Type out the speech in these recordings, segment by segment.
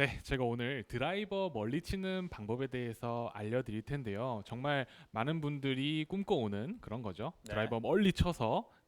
네, 제가 오늘 드라이버 멀리 치는 방법에 대해서 알려드릴 텐데요. 정말 많은 분들이 꿈꿔오는 그런 거죠. 네. 드라이버 멀리 쳐서 네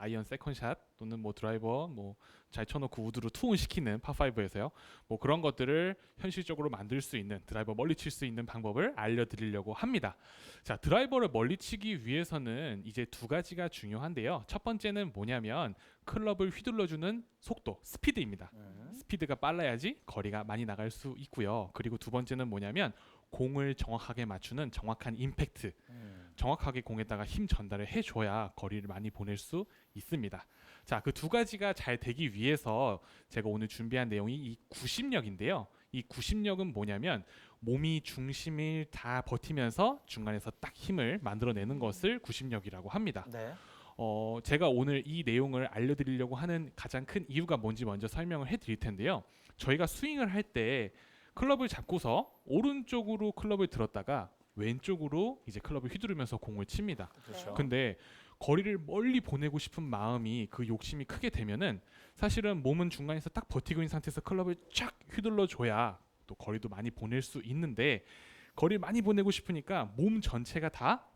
아이언 세컨샷 또는 뭐 드라이버 뭐 잘 쳐놓고 우드로 투혼 시키는 파5에서요. 뭐 그런 것들을 현실적으로 만들 수 있는 드라이버 멀리 칠 수 있는 방법을 알려드리려고 합니다. 자, 드라이버를 멀리 치기 위해서는 이제 두 가지가 중요한데요. 첫 번째는 뭐냐면 클럽을 휘둘러주는 속도, 스피드입니다. 음. 스피드가 빨라야지 거리가 많이 나갈 수 있고요. 그리고 두 번째는 뭐냐면 공을 정확하게 맞추는 정확한 임팩트, 음. 정확하게 공에다가 힘 전달을 해줘야 거리를 많이 보낼 수 있습니다. 자, 그 두 가지가 잘 되기 위해서 제가 오늘 준비한 내용이 이 구심력인데요. 이 구심력은 뭐냐면 몸이 중심을 다 버티면서 중간에서 딱 힘을 만들어내는 것을 구심력이라고 합니다. 네. 어, 제가 오늘 이 내용을 알려드리려고 하는 가장 큰 이유가 뭔지 먼저 설명을 해드릴 텐데요. 저희가 스윙을 할 때 클럽을 잡고서 오른쪽으로 클럽을 들었다가 왼쪽으로 이제 클럽을 휘두르면서 공을 칩니다. 그렇죠. 근데 거리를 멀리 보내고 싶은 마음이 그 욕심이 크게 되면은 사실은 몸은 중간에서 딱 버티고 있는 상태에서 클럽을 쫙 휘둘러 줘야 또 거리도 많이 보낼 수 있는데 거리를 많이 보내고 싶으니까 몸 전체가 다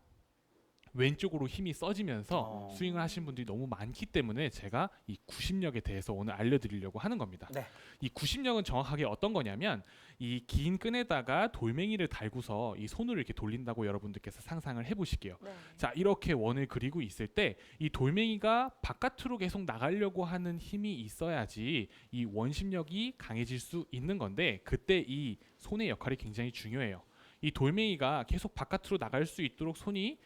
왼쪽으로 힘이 써지면서 어. 스윙을 하신 분들이 너무 많기 때문에 제가 이 구심력에 대해서 오늘 알려드리려고 하는 겁니다. 네. 이 구심력은 정확하게 어떤 거냐면 이 긴 끈에다가 돌멩이를 달고서 이 손으로 이렇게 돌린다고 여러분들께서 상상을 해보실게요. 네. 자 이렇게 원을 그리고 있을 때 이 돌멩이가 바깥으로 계속 나가려고 하는 힘이 있어야지 이 원심력이 강해질 수 있는 건데 그때 이 손의 역할이 굉장히 중요해요. 이 돌멩이가 계속 바깥으로 나갈 수 있도록 손이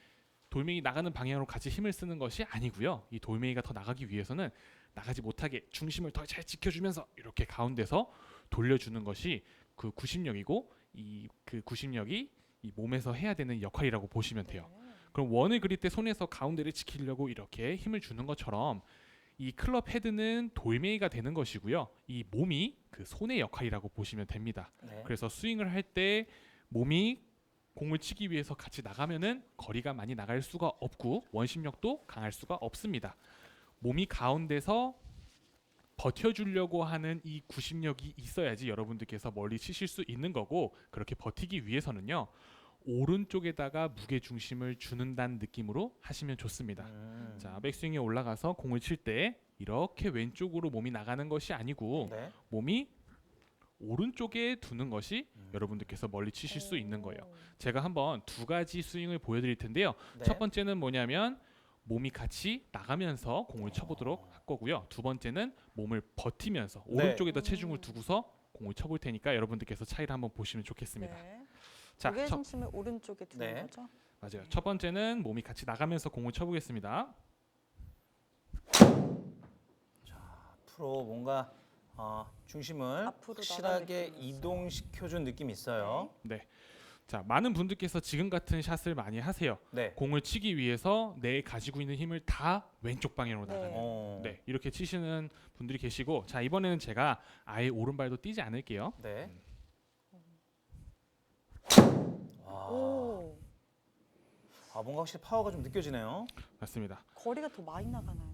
돌멩이 나가는 방향으로 같이 힘을 쓰는 것이 아니고요. 이 돌멩이가 더 나가기 위해서는 나가지 못하게 중심을 더 잘 지켜주면서 이렇게 가운데서 돌려주는 것이 그 구심력이고 이 그 구심력이 이 몸에서 해야 되는 역할이라고 보시면 돼요. 네. 그럼 원을 그릴 때 손에서 가운데를 지키려고 이렇게 힘을 주는 것처럼 이 클럽 헤드는 돌멩이가 되는 것이고요. 이 몸이 그 손의 역할이라고 보시면 됩니다. 네. 그래서 스윙을 할 때 몸이 공을 치기 위해서 같이 나가면은 거리가 많이 나갈 수가 없고 원심력도 강할 수가 없습니다. 몸이 가운데서 버텨주려고 하는 이 구심력이 있어야지 여러분들께서 멀리 치실 수 있는 거고 그렇게 버티기 위해서는요 오른쪽에다가 무게 중심을 주는다는 느낌으로 하시면 좋습니다. 음. 자 백스윙에 올라가서 공을 칠 때 이렇게 왼쪽으로 몸이 나가는 것이 아니고 네. 몸이 오른쪽에 두는 것이 음. 여러분들께서 멀리 치실 수 있는 거예요. 오. 제가 한번 두 가지 스윙을 보여드릴 텐데요. 네. 첫 번째는 뭐냐면 몸이 같이 나가면서 공을 쳐보도록 할 거고요. 두 번째는 몸을 버티면서 네. 오른쪽에다 체중을 음. 두고서 공을 쳐볼 테니까 여러분들께서 차이를 한번 보시면 좋겠습니다. 네. 자, 무게 첫, 중심을 오른쪽에 두는 네. 거죠? 맞아요. 첫 번째는 몸이 같이 나가면서 공을 쳐보겠습니다. 앞으로 뭔가 어, 중심을 앞으로 확실하게. 이동시켜준 느낌이 있어요. 자, 많은 분들께서 지금 같은 샷을 많이 하세요. 네. 공을 치기 위해서 내 가지고 있는 힘을 다 왼쪽 방향으로 네. 나가는. 어. 네, 이렇게 치시는 분들이 계시고, 자 이번에는 제가 아예 오른발도 뛰지 않을게요. 네. 와. 오. 아 뭔가 확실히 파워가 좀 느껴지네요. 맞습니다. 거리가 더 많이 나가는 것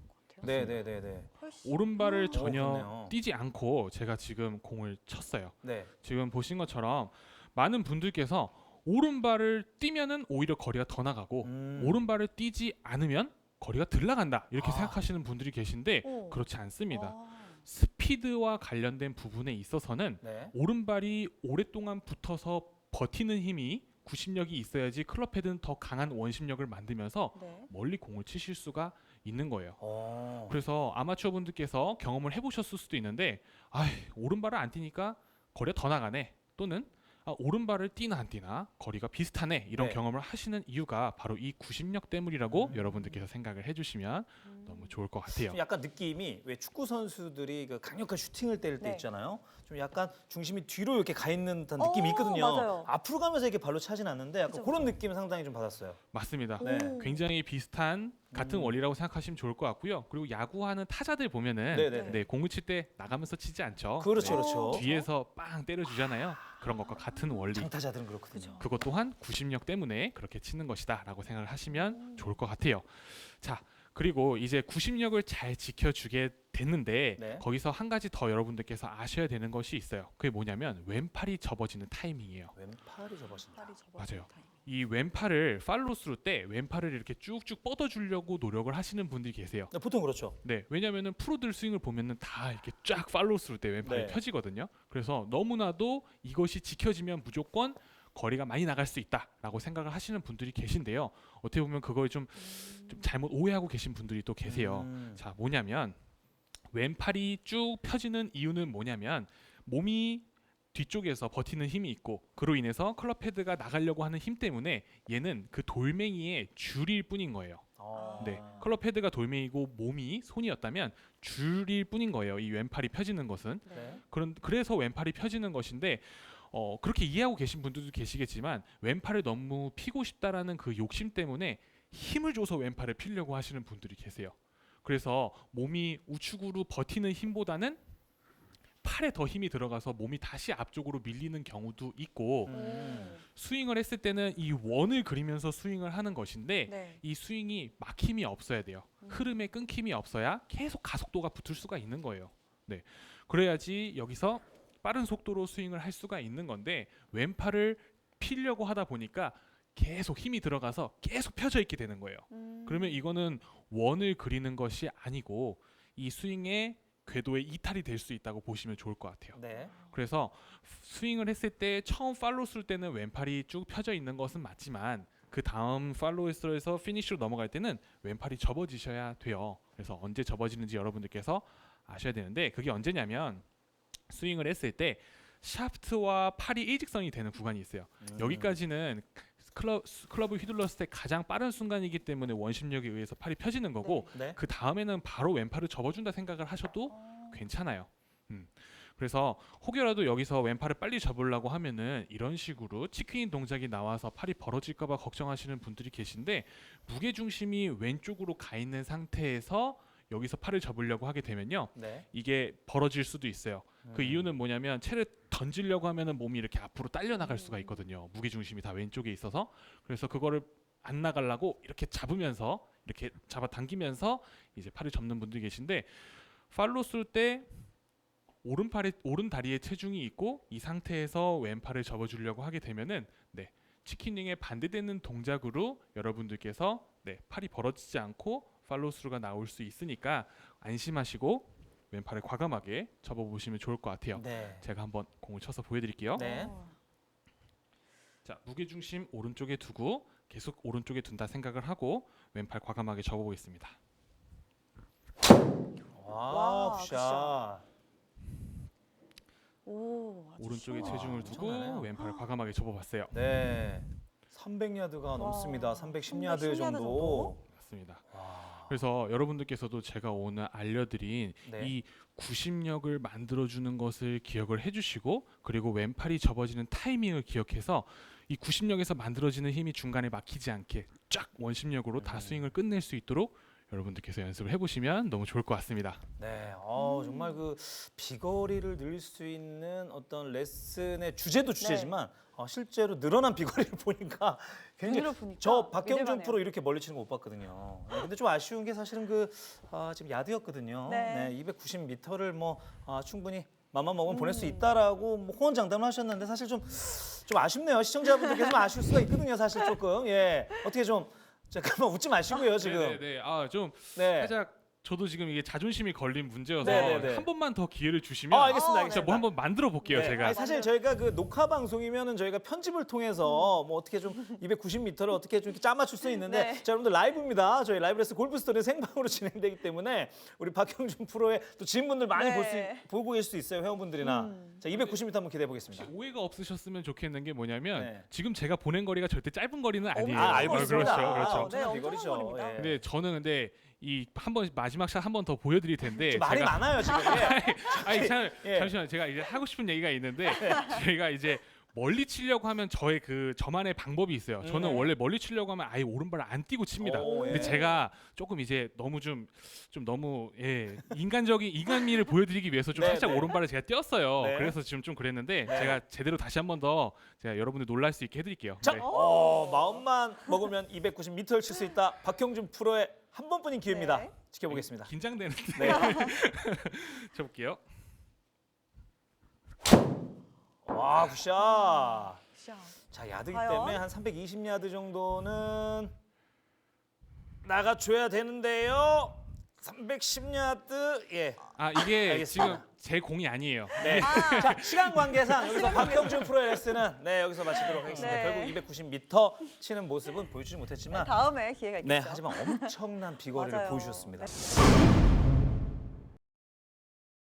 네, 네, 네, 네. 훨씬. 오른발을 아. 전혀 그렇네요. 뛰지 않고 제가 지금 공을 쳤어요. 네. 지금 보신 것처럼 많은 분들께서 오른발을 뛰면은 오히려 거리가 더 나가고 음. 오른발을 뛰지 않으면 거리가 덜 나간다 이렇게 아. 생각하시는 분들이 계신데 오. 그렇지 않습니다. 아. 스피드와 관련된 부분에 있어서는 네. 오른발이 오랫동안 붙어서 버티는 힘이 구심력이 있어야지 클럽 헤드는 더 강한 원심력을 만들면서 네. 멀리 공을 치실 수가 있는 거예요. 어. 그래서 아마추어 분들께서 경험을 해보셨을 수도 있는데, 아, 오른발을 안 뛰니까 거리가 더 나가네. 또는 아, 오른발을 뛰나 안 뛰나 거리가 비슷하네. 이런 네. 경험을 하시는 이유가 바로 이 구심력 때문이라고 음. 여러분들께서 생각을 해주시면 음. 너무 좋을 것 같아요. 좀 약간 느낌이 왜 축구 선수들이 그 강력한 슈팅을 때릴 때 네. 있잖아요. 좀 약간 중심이 뒤로 이렇게 가 있는 듯한 느낌이 어, 있거든요. 맞아요. 앞으로 가면서 이렇게 발로 차진 않는데 약간 그죠, 그런 느낌 상당히 좀 받았어요. 맞습니다. 네. 오. 굉장히 비슷한 같은 음. 원리라고 생각하시면 좋을 것 같고요. 그리고 야구하는 타자들 보면은 네, 네, 네, 네. 공을 칠 때 나가면서 치지 않죠. 그렇죠, 네. 그렇죠. 뒤에서 빵 때려주잖아요. 그런 것과 같은 원리. 장타자들은 그렇거든요. 그것 또한 구심력 때문에 그렇게 치는 것이다라고 생각을 하시면 음. 좋을 것 같아요. 자, 그리고 이제 구심력을 잘 지켜주게 됐는데 네. 거기서 한 가지 더 여러분들께서 아셔야 되는 것이 있어요. 그게 뭐냐면 왼팔이 접어지는 타이밍이에요. 왼팔이 접어진다. 팔이 맞아요. 타이밍. 이 왼팔을 팔로스루 때 왼팔을 이렇게 쭉쭉 뻗어 주려고 노력을 하시는 분들이 계세요. 네, 보통 그렇죠. 네, 왜냐면은 프로들 스윙을 보면은 다 이렇게 쫙 팔로스루 때 왼팔이 네. 펴지거든요. 그래서 너무나도 이것이 지켜지면 무조건 거리가 많이 나갈 수 있다라고 생각을 하시는 분들이 계신데요. 어떻게 보면 그걸 좀, 좀 잘못 오해하고 계신 분들이 또 계세요. 음. 자, 뭐냐면 왼팔이 쭉 펴지는 이유는 뭐냐면 몸이 뒤쪽에서 버티는 힘이 있고 그로 인해서 클럽 헤드가 나가려고 하는 힘 때문에 얘는 그 돌멩이의 줄일 뿐인 거예요. 어. 네, 클럽 헤드가 돌멩이고 몸이 손이었다면 줄일 뿐인 거예요. 이 왼팔이 펴지는 것은 네. 네. 그런 그래서 왼팔이 펴지는 것인데 어, 그렇게 이해하고 계신 분들도 계시겠지만 왼팔을 너무 피고 싶다라는 그 욕심 때문에 힘을 줘서 왼팔을 피려고 하시는 분들이 계세요. 그래서 몸이 우측으로 버티는 힘보다는 팔에 더 힘이 들어가서 몸이 다시 앞쪽으로 밀리는 경우도 있고 음. 스윙을 했을 때는 이 원을 그리면서 스윙을 하는 것인데 네. 이 스윙이 막힘이 없어야 돼요. 음. 흐름에 끊김이 없어야 계속 가속도가 붙을 수가 있는 거예요. 네. 그래야지 여기서 빠른 속도로 스윙을 할 수가 있는 건데 왼팔을 피려고 하다 보니까 계속 힘이 들어가서 계속 펴져 있게 되는 거예요. 음. 그러면 이거는 원을 그리는 것이 아니고 이 스윙의 궤도에 이탈이 될 수 있다고 보시면 좋을 것 같아요. 네. 그래서 스윙을 했을 때 처음 팔로우 쓸 때는 왼팔이 쭉 펴져 있는 것은 맞지만 그 다음 팔로우에서 피니쉬로 넘어갈 때는 왼팔이 접어지셔야 돼요. 그래서 언제 접어지는지 여러분들께서 아셔야 되는데 그게 언제냐면 스윙을 했을 때 샤프트와 팔이 일직선이 되는 구간이 있어요. 음. 여기까지는 클럽 클럽을 휘둘렀을 때 가장 빠른 순간이기 때문에 원심력에 의해서 팔이 펴지는 거고 네. 그 다음에는 바로 왼팔을 접어준다 생각을 하셔도 어. 괜찮아요. 음. 그래서 혹여라도 여기서 왼팔을 빨리 접으려고 하면은 이런 식으로 치크인 동작이 나와서 팔이 벌어질까봐 걱정하시는 분들이 계신데 무게 중심이 왼쪽으로 가 있는 상태에서 여기서 팔을 접으려고 하게 되면요 네. 이게 벌어질 수도 있어요. 그 음. 이유는 뭐냐면 채를 던지려고 하면은 몸이 이렇게 앞으로 딸려 나갈 수가 음. 있거든요. 무게 중심이 다 왼쪽에 있어서 그래서 그거를 안 나가려고 이렇게 잡으면서 이렇게 잡아 당기면서 이제 팔을 접는 분들이 계신데 팔로 쓸 때 오른팔에 오른 다리에 체중이 있고 이 상태에서 왼팔을 접어 주려고 하게 되면은 네 치킨링에 반대되는 동작으로 여러분들께서 네 팔이 벌어지지 않고 팔로스루가 나올 수 있으니까 안심하시고 왼팔을 과감하게 접어보시면 좋을 것 같아요. 네. 제가 한번 공을 쳐서 보여드릴게요. 네. 어. 자 무게 중심 오른쪽에 두고 계속 오른쪽에 둔다 생각을 하고 왼팔 과감하게 접어보겠습니다. 와, 와, 굿샷. 오. 아주 오른쪽에 시원하다. 체중을 두고 엄청나네요. 왼팔 과감하게 접어봤어요. 네. 300야드가 넘습니다. 310야드 310 정도. 맞습니다. 와. 그래서 여러분들께서도 제가 오늘 알려드린 네. 이 구심력을 만들어주는 것을 기억을 해주시고 그리고 왼팔이 접어지는 타이밍을 기억해서 이 구심력에서 만들어지는 힘이 중간에 막히지 않게 쫙 원심력으로 다 음. 스윙을 끝낼 수 있도록 여러분들께서 연습을 해보시면 너무 좋을 것 같습니다. 네, 어, 정말 그 비거리를 늘수 있는 어떤 레슨의 주제도 주제지만 어, 실제로 늘어난 비거리를 보니까 굉장히 눈으로 보니까 저 박경준. 프로 이렇게 멀리 치는 거 못 봤거든요. 네, 근데 좀 아쉬운 게 사실은 그 아, 지금 야드였거든요. 네. 네, 290m를 뭐 아, 충분히 맘만 먹으면 보낼 수 음. 있다라고 뭐 호언장담을 하셨는데 사실 좀 좀 아쉽네요. 시청자분들께서 좀 아쉬울 수가 있거든요. 사실 조금 예 어떻게 좀 잠깐만 웃지 마시고요 지금. 네네. 아좀 네. 살짝 저도 지금 이게 자존심이 걸린 문제여서 네네네. 한 번만 더 기회를 주시면 아 알겠습니다. 어, 진짜 알겠습니다. 뭐 한번 만들어 볼게요 네, 제가. 아니, 사실 저희가 그 녹화 방송이면은 저희가 편집을 통해서 뭐 어떻게 좀 290m를 어떻게 좀 이렇게 짜맞출 수 있는데 네. 자 여러분들 라이브입니다. 저희 라이브레스 골프스토리 생방으로 진행되기 때문에 우리 박형준 프로의 또 지인분들 많이 네. 볼수 보고 계실 수 있어요 회원분들이나 음. 자 290m 한번 기대해 보겠습니다. 혹시 오해가 없으셨으면 좋겠는 게 뭐냐면 네. 지금 제가 보낸 거리가 절대 짧은 거리는 아니에요. 아 알고 어, 있습니다. 그렇죠, 그렇죠. 아, 엄청난 네, 거리입니다. 예. 근데 저는 근데 이 한 번 마지막 샷 한 번 더 보여드릴 텐데 좀 말이 제가 많아요 지금. 예. 아니 참, 예. 잠시만 제가 이제 하고 싶은 얘기가 있는데 제가 이제 멀리 치려고 하면 저의 그 저만의 방법이 있어요. 저는 음. 원래 멀리 치려고 하면 아예 오른발을 안 띄고 칩니다. 오, 근데 예. 제가 조금 이제 너무 좀 좀 너무 예 인간적인 인간미를 보여드리기 위해서 좀 네, 살짝 네. 오른발을 제가 띄었어요. 네. 그래서 지금 좀 그랬는데 네. 제가 제대로 다시 한 번 더 제가 여러분들 놀랄 수 있게 해드릴게요. 자, 네. 어, 마음만 먹으면 290m를 칠 수 있다. 박형준 프로의 한 번뿐인 기회입니다. 네. 지켜보겠습니다. 긴장되는데. 네. 쳐볼게요. 와 굿샷. 샤. 자 야드기 과연? 때문에 한 320야드 정도는 나가줘야 되는데요. 310야드 예. 아 이게 알겠습니다. 지금 제 공이 아니에요. 네. 아. 자 시간 관계상 여기서 박형준 프로의 레슨은 네 여기서 마치도록 하겠습니다. 네. 결국 290m 치는 모습은 보여주지 못했지만 다음에 기회가 있겠죠. 네 하지만 엄청난 비거리를 맞아요. 보여주셨습니다. 네.